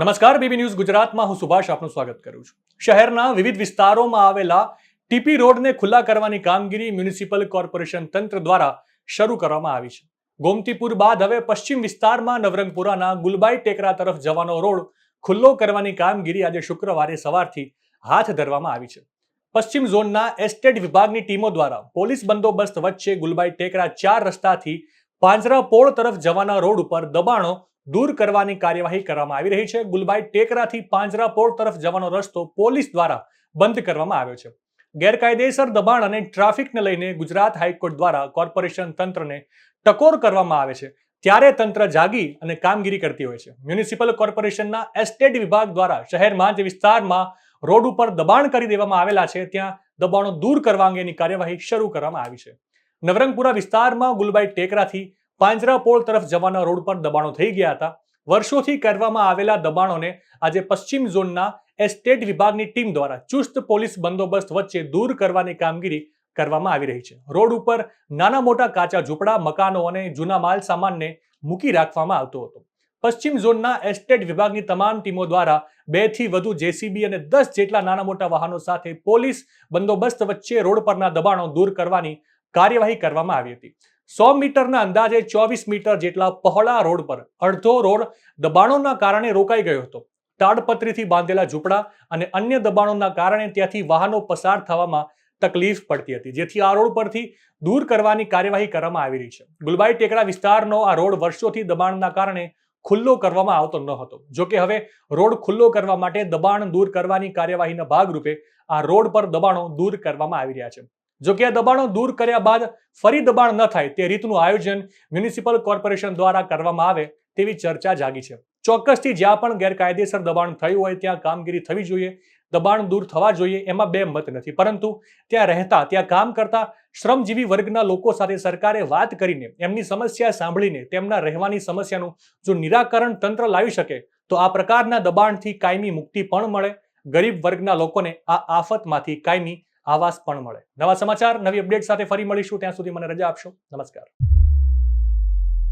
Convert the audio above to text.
નમસ્કાર, BB news ગુજરાતમાં હું સુભાષ આપનું સ્વાગત કરું છું. શહેરના વિવિધ વિસ્તારોમાં આવેલા ટીપી રોડને ખુલ્લા કરવાની કામગીરી મ્યુનિસિપલ કોર્પોરેશન તંત્ર દ્વારા શરૂ કરવામાં આવી છે. ગોમતીપુર બાદ હવે પશ્ચિમ વિસ્તારમાં નવરંગપુરાના ગુલબાઈ ટેકરા તરફ જવાનો રોડ ખુલ્લો કરવાની કામગીરી આજે શુક્રવારે સવારથી હાથ ધરવામાં આવી છે. પશ્ચિમ ઝોનના એસ્ટેટ વિભાગની ટીમો દ્વારા પોલીસ બંદોબસ્ત વચ્ચે ગુલબાઈ ટેકરા ચાર રસ્તાથી પાંજરાપોળ તરફ જવાના રોડ ઉપર દબાણો દૂર કરવાની કાર્યવાહી કરવામાં આવી રહી છે. ગુલબાઈ ટેકરાથી પાંજરાપોળ તરફ જવાનો રસ્તો પોલીસ દ્વારા બંધ કરવામાં આવ્યો છે. ગેરકાયદેસર દબાણ અને ટ્રાફિકને લઈને ગુજરાત હાઈકોર્ટ દ્વારા કોર્પોરેશન તંત્રને ટકોર કરવામાં આવે છે. ત્યારે તંત્ર જાગી અને કામગીરી કરતી હોય છે. મ્યુનિસિપલ કોર્પોરેશનના એસ્ટેટ વિભાગ દ્વારા શહેરમાં જે વિસ્તારમાં રોડ ઉપર દબાણ કરી દેવામાં આવેલા છે, ત્યાં દબાણો દૂર કરવા અંગેની કાર્યવાહી શરૂ કરવામાં આવી છે. નવરંગપુરા વિસ્તારમાં ગુલબાઈ ટેકરાથી પાંજરાપોળ તરફ જવાના રોડ પર દબાણો થઈ ગયા હતા. વર્ષોથી કરવામાં આવેલા દબાણોને આજે પશ્ચિમ ઝોનના એસ્ટેટ વિભાગની ટીમ દ્વારા ચુસ્ત પોલીસ બંદોબસ્ત વચ્ચે દૂર કરવાની કામગીરી કરવામાં આવી રહી છે. રોડ ઉપર નાના મોટા કાચા ઝૂંપડા, મકાનો અને જૂના માલ સામાનને મૂકી રાખવામાં આવતો હતો. પશ્ચિમ ઝોનના એસ્ટેટ વિભાગની તમામ ટીમો દ્વારા બેથી વધુ જેસીબી અને દસ જેટલા નાના મોટા વાહનો સાથે પોલીસ બંદોબસ્ત વચ્ચે રોડ પરના દબાણો દૂર કરવાની કાર્યવાહી કરવામાં આવી હતી. સો મીટરના અંદાજે ચોવીસ મીટર જેટલા પહોળા રોડ પર અડધો રોડ દબાણોના કારણે રોકાઈ ગયો હતો. તાડપત્રીથી બાંધેલા ઝૂંપડા અને અન્ય દબાણોના કારણે ત્યાંથી વાહનો પસાર થવામાં તકલીફ પડતી હતી, જેથી આ રોડ પરથી દૂર કરવાની કાર્યવાહી કરવામાં આવી રહી છે. ગુલબાઈ ટેકરા વિસ્તારનો આ રોડ વર્ષોથી દબાણના કારણે ખુલ્લો કરવામાં આવતો ન હતો. જોકે હવે રોડ ખુલ્લો કરવા માટે દબાણ દૂર કરવાની કાર્યવાહીના ભાગરૂપે આ રોડ પર દબાણો દૂર કરવામાં આવી રહ્યા છે. જોકે આ દબાણો દૂર કર્યા બાદ ફરી દબાણ ન થાય તે રીતનું આયોજન મ્યુનિસિપલ કોર્પોરેશન દ્વારા કરવામાં આવે તેવી ચર્ચા જાગી છે. ચોક્કસથી જ્યાં પણ ગેરકાયદેસર દબાણ થયું હોય ત્યાં કામગીરી થવી જોઈએ, દબાણ દૂર થવા જોઈએ એમાં બે મત નથી. પરંતુ ત્યાં રહેતા, ત્યાં કામ કરતા શ્રમજીવી વર્ગના લોકો સાથે સરકારે વાત કરીને એમની સમસ્યા સાંભળીને તેમના રહેવાની સમસ્યાનું જો નિરાકરણ તંત્ર લાવી શકે, તો આ પ્રકારના દબાણથી કાયમી મુક્તિ પણ મળે. ગરીબ વર્ગના લોકોને આ આફતમાંથી કાયમી આવાસ પણ મળે. નવા સમાચાર, નવી અપડેટ સાથે ફરી મળીશું. ત્યાં સુધી મને રજા આપશો. નમસ્કાર.